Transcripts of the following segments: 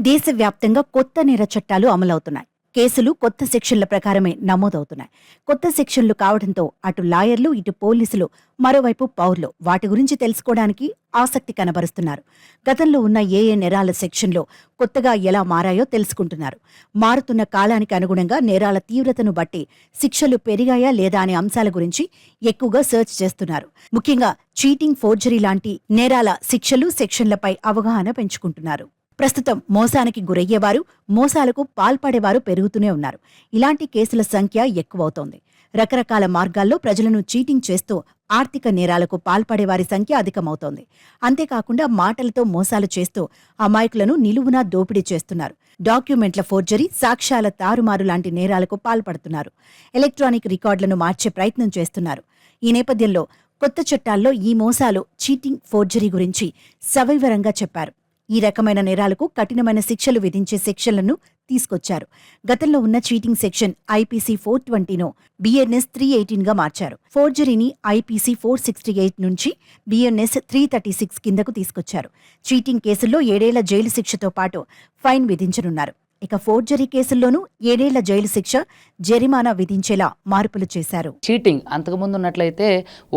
దేశవ్యాప్తంగా కొత్త నేర చట్టాలు అమలవుతున్నాయి. కేసులు కొత్త సెక్షన్ల ప్రకారమే నమోదవుతున్నాయి. కొత్త సెక్షన్లు కావడంతో అటు లాయర్లు ఇటు పోలీసులు మరోవైపు పౌరులు వాటి గురించి తెలుసుకోవడానికి ఆసక్తి కనబరుస్తున్నారు. గతంలో ఉన్న ఏ ఏ నేరాల సెక్షన్లో కొత్తగా ఎలా మారాయో తెలుసుకుంటున్నారు. మారుతున్న కాలానికి అనుగుణంగా నేరాల తీవ్రతను బట్టి శిక్షలు పెరిగాయా లేదా అనే అంశాల గురించి ఎక్కువగా సెర్చ్ చేస్తున్నారు. ముఖ్యంగా చీటింగ్ ఫోర్జరీ లాంటి నేరాల శిక్షలు సెక్షన్లపై అవగాహన పెంచుకుంటున్నారు. ప్రస్తుతం మోసానికి గురయ్యేవారు మోసాలకు పాల్పడేవారు పెరుగుతూనే ఉన్నారు. ఇలాంటి కేసుల సంఖ్య ఎక్కువవుతోంది. రకరకాల మార్గాల్లో ప్రజలను చీటింగ్ చేస్తూ ఆర్థిక నేరాలకు పాల్పడేవారి సంఖ్య అధికమవుతోంది. అంతేకాకుండా మాటలతో మోసాలు చేస్తూ అమాయకులను నిలువునా దోపిడీ చేస్తున్నారు. డాక్యుమెంట్ల ఫోర్జరీ సాక్ష్యాల తారుమారు లాంటి నేరాలకు పాల్పడుతున్నారు. ఎలక్ట్రానిక్ రికార్డులను మార్చే ప్రయత్నం చేస్తున్నారు. ఈ నేపథ్యంలో కొత్త చట్టాల్లో ఈ మోసాలు చీటింగ్ ఫోర్జరీ గురించి సవివరంగా చెప్పారు. ఈ రకమైన నేరాలకు కఠినమైన శిక్షలు విధించే సెక్షన్లను తీసుకొచ్చారు. గతంలో ఉన్న చీటింగ్ సెక్షన్ ఐపీసీ ఫోర్ ట్వంటీను బిఎన్ఎస్ త్రీ ఎయిటీన్గా మార్చారు. ఫోర్జరీని ఐపీసీ ఫోర్ సిక్స్టీ ఎయిట్ నుంచి బిఎన్ఎస్ త్రీ థర్టీ సిక్స్ కిందకు తీసుకొచ్చారు. చీటింగ్ కేసుల్లో ఏడేళ్ళ జైలు శిక్షతో పాటు ఫైన్ విధించనున్నారు. ఇక ఫోర్జరీ కేసుల్లోనూ ఏడేళ్ళ జైలు శిక్ష జరిమానా విధించేలా మార్పులు చేశారు. చీటింగ్ అంతకుముందు ఉన్నట్లయితే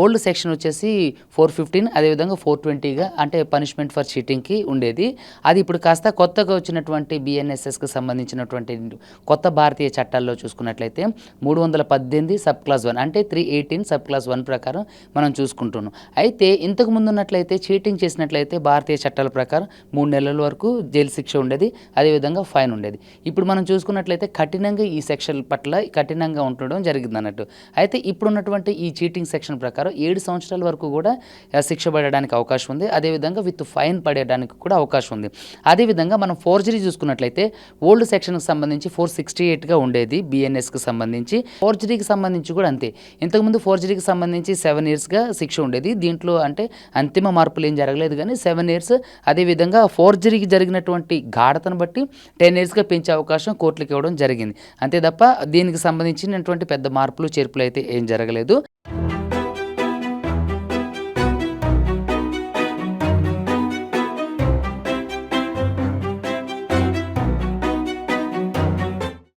ఓల్డ్ సెక్షన్ వచ్చేసి ఫోర్ ఫిఫ్టీన్ అదేవిధంగా ఫోర్ ట్వంటీగా అంటే పనిష్మెంట్ ఫర్ చీటింగ్కి ఉండేది. అది ఇప్పుడు కాస్త కొత్తగా వచ్చినటువంటి బిఎన్ఎస్ఎస్కి సంబంధించినటువంటి కొత్త భారతీయ చట్టాల్లో చూసుకున్నట్లయితే మూడు వందల పద్దెనిమిది సబ్ క్లాస్ వన్ అంటే three eighteen sub class one ప్రకారం మనం చూసుకుంటున్నాం. అయితే ఇంతకు ముందు ఉన్నట్లయితే చీటింగ్ చేసినట్లయితే భారతీయ చట్టాల ప్రకారం మూడు నెలల వరకు జైలు శిక్ష ఉండేది. అదేవిధంగా ఫైన్ ఉండేది. ఇప్పుడు మనం చూసుకున్నట్లయితే కఠినంగా ఈ సెక్షన్ పట్ల కఠినంగా ఉండడం జరిగింది అన్నట్టు. అయితే ఇప్పుడున్నటువంటి ఈ చీటింగ్ సెక్షన్ ప్రకారం ఏడు సంవత్సరాల వరకు కూడా శిక్ష పడడానికి అవకాశం ఉంది. అదేవిధంగా విత్ ఫైన్ పడడానికి కూడా అవకాశం ఉంది. అదేవిధంగా మనం ఫోర్జరీ చూసుకున్నట్లయితే ఓల్డ్ సెక్షన్కి సంబంధించి ఫోర్ సిక్స్టీ ఎయిట్గా ఉండేది బిఎన్ఎస్కి సంబంధించి. ఫోర్జరీకి సంబంధించి కూడా అంతే. ఇంతకుముందు ఫోర్జరీకి సంబంధించి సెవెన్ ఇయర్స్గా శిక్ష ఉండేది. దీంట్లో అంటే అంతిమ మార్పులు ఏం జరగలేదు కానీ సెవెన్ ఇయర్స్ అదేవిధంగా ఫోర్జరీకి జరిగినటువంటి గాఢతను బట్టి టెన్ ఇయర్స్గా పెంచే అవకాశం కోర్టులకు ఇవ్వడం జరిగింది. అంతే తప్ప దీనికి సంబంధించినటువంటి పెద్ద మార్పులు చేర్పులు అయితే ఏం జరగలేదు.